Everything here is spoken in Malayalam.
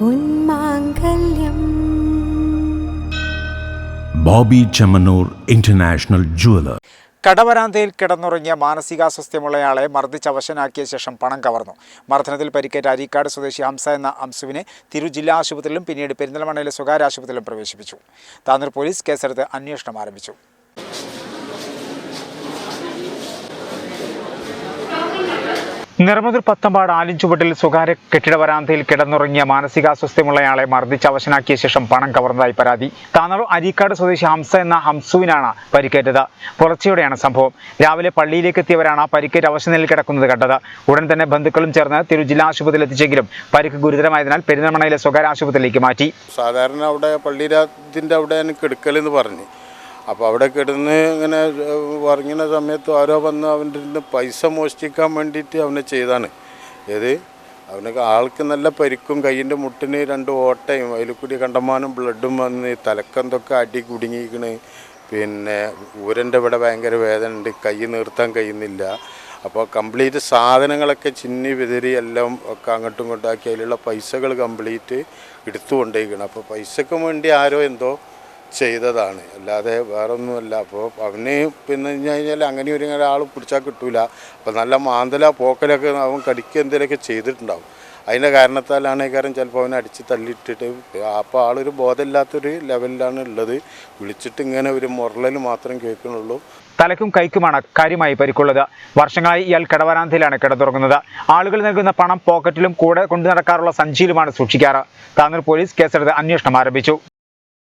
പൊന്മാങ്കല്യം ബോബി ചെമ്മനൂർ ഇന്റർനാഷണൽ ജുവലർ കടവരാന്തയിൽ കിടന്നുറങ്ങിയ മാനസികാസ്വസ്ഥ്യമുള്ളയാളെ മർദ്ദിച്ചവശനാക്കിയ ശേഷം പണം കവർന്നു. മർദ്ദനത്തിൽ പരിക്കേറ്റ അരീക്കാട് സ്വദേശി ഹംസ എന്ന അംസുവിനെ തിരു ജില്ലാ ആശുപത്രിയിലും പിന്നീട് പെരിന്തൽമണ്ണയിലെ സ്വകാര്യ ആശുപത്രിയിലും പ്രവേശിപ്പിച്ചു. താന്നൂർ പോലീസ് കേസെടുത്ത് അന്വേഷണം ആരംഭിച്ചു. നിറമുതിർ പത്തമ്പാട് ആലിഞ്ചുവട്ടിൽ സ്വകാര്യ കെട്ടിട വരാന്തയിൽ കിടന്നുറങ്ങിയ മാനസികാസ്വസ്ഥ്യമുള്ളയാളെ മർദ്ദിച്ച് അവശനാക്കിയ ശേഷം പണം കവർന്നതായി പരാതി. താനൂർ അരീക്കാട് സ്വദേശി ഹംസ എന്ന ഹംസുവിനാണ് പരിക്കേറ്റത്. പുലർച്ചെയോടെയാണ് സംഭവം. രാവിലെ പള്ളിയിലേക്ക് എത്തിയവരാണ് പരിക്കേറ്റ് അവശനിലയിൽ കിടക്കുന്നത് കണ്ടത്. ഉടൻ തന്നെ ബന്ധുക്കളും ചേർന്ന് തിരു ജില്ലാ ആശുപത്രിയിൽ എത്തിച്ചെങ്കിലും പരിക്ക് ഗുരുതരമായതിനാൽ പെരിന്തൽമണ്ണയിലെ സ്വകാര്യ ആശുപത്രിയിലേക്ക് മാറ്റി. സാധാരണ അവിടെ പള്ളിരാത്തിന്റെ അവിടെ കിടക്കലെന്ന് പറഞ്ഞു. അപ്പോൾ അവിടെ കിടന്ന് ഇങ്ങനെ ഉറങ്ങുന്ന സമയത്ത് ആരോ വന്ന് അവന്റെ പൈസ മോഷ്ടിക്കാൻ വേണ്ടിയിട്ട് അവനെ ചെയ്താണ്. ഏത്? അവന് ആൾക്ക് നല്ല പരിക്കും കയ്യിന്റെ മുട്ടിന് രണ്ട് ഓട്ടയും അതിൽ കൂടി കണ്ടമാനം ബ്ലഡും വന്ന് തലക്കന്തൊക്കെ അടി കുടുങ്ങിക്കണ്. പിന്നെ ഊരന്റെ ഇവിടെ ഭയങ്കര വേദന ഉണ്ട് കൈ നിർത്താൻ കഴിയുന്നില്ല. അപ്പോൾ കംപ്ലീറ്റ് സാധനങ്ങളൊക്കെ ചിന്നി വിതറി എല്ലാം ഒക്കെ അങ്ങോട്ടും ഇങ്ങോട്ടും ആക്കി അതിലുള്ള പൈസകൾ കംപ്ലീറ്റ് എടുത്തു അപ്പോൾ പൈസക്ക് വേണ്ടി ആരോ എന്തോ ചെയ്തതാണ്. അല്ലാതെ വേറെ ഒന്നുമല്ല അപ്പോൾ അവന് പിന്നെ കഴിഞ്ഞ് കഴിഞ്ഞാൽ അങ്ങനെ ഒരു ആൾ പിടിച്ചാൽ കിട്ടൂല. അപ്പോൾ നല്ല മാന്തല പോക്കലൊക്കെ അവൻ കടിക്കുക എന്തെങ്കിലുമൊക്കെ ചെയ്തിട്ടുണ്ടാവും. അതിന്റെ കാരണത്താലാണ് ഈ കാരണം ചിലപ്പോൾ അവനെ അടിച്ച് തള്ളിയിട്ടിട്ട് അപ്പോൾ ആളൊരു ബോധമില്ലാത്തൊരു ലെവലിലാണ് ഉള്ളത്. വിളിച്ചിട്ട് ഇങ്ങനെ ഒരു മുരളൽ മാത്രം കേൾക്കുന്നുള്ളൂ. തലക്കും കൈക്കുമാണ് കാര്യമായി പരിക്കുള്ളത്. വർഷങ്ങളായി ഇയാൾ കടവരാന്തയിലാണ് കിടന്നുറങ്ങുന്നത് ആളുകൾ നൽകുന്ന പണം പോക്കറ്റിലും കൂടെ കൊണ്ടു നടക്കാറുള്ള സഞ്ചിയിലുമാണ് സൂക്ഷിക്കാറ്. താനൂർ പോലീസ് കേസെടുത്ത് അന്വേഷണം ആരംഭിച്ചു.